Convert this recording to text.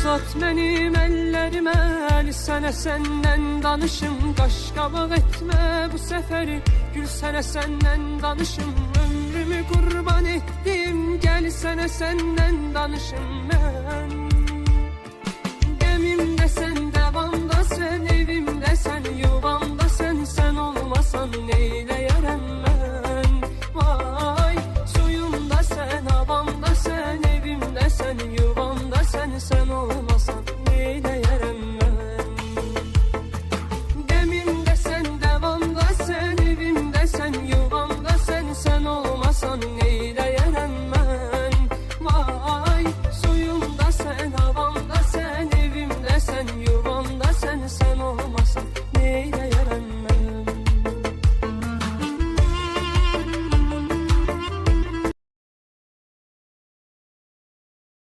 Uzat benim ellerime El sene senden danışım. Kaş kabak etme bu seferi Gül sene senden danışım. Ömrümü kurban ettim Gel sene senden danışım ben. Gemimde sen devamda sen Evimde sen yuvamda sen Sen olmasan neyleyem